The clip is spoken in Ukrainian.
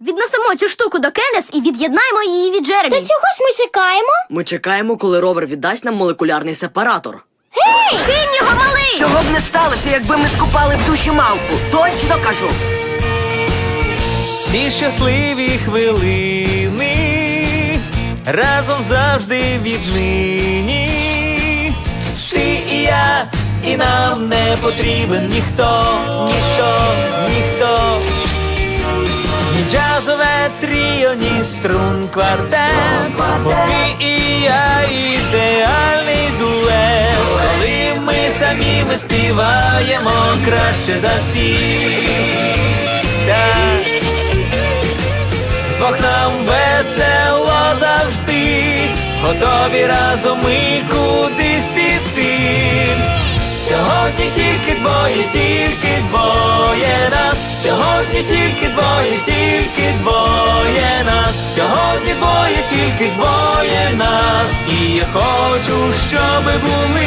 Віднесемо цю штуку до Кенес і від'єднаємо її від Джеремі. То чого ж ми чекаємо? Ми чекаємо, коли ровер віддасть нам молекулярний сепаратор. Гей! Кинь його малий! Цього б не сталося, якби ми скупали в душі мавпу. Точно кажу. Ці щасливі хвилини разом завжди віднині. Ти і я, і нам не потрібен ніхто. Джазове струн квартет. Ти і я ідеальний дует. Коли ми самі ми співаємо краще за всіх. Так. Двох нам весело завжди, готові разом ми кудись піти. Сьогодні тільки двоє, тільки. Сьогодні тільки двоє, тільки двоє нас. Сьогодні двоє, тільки двоє нас. І я хочу, щоб були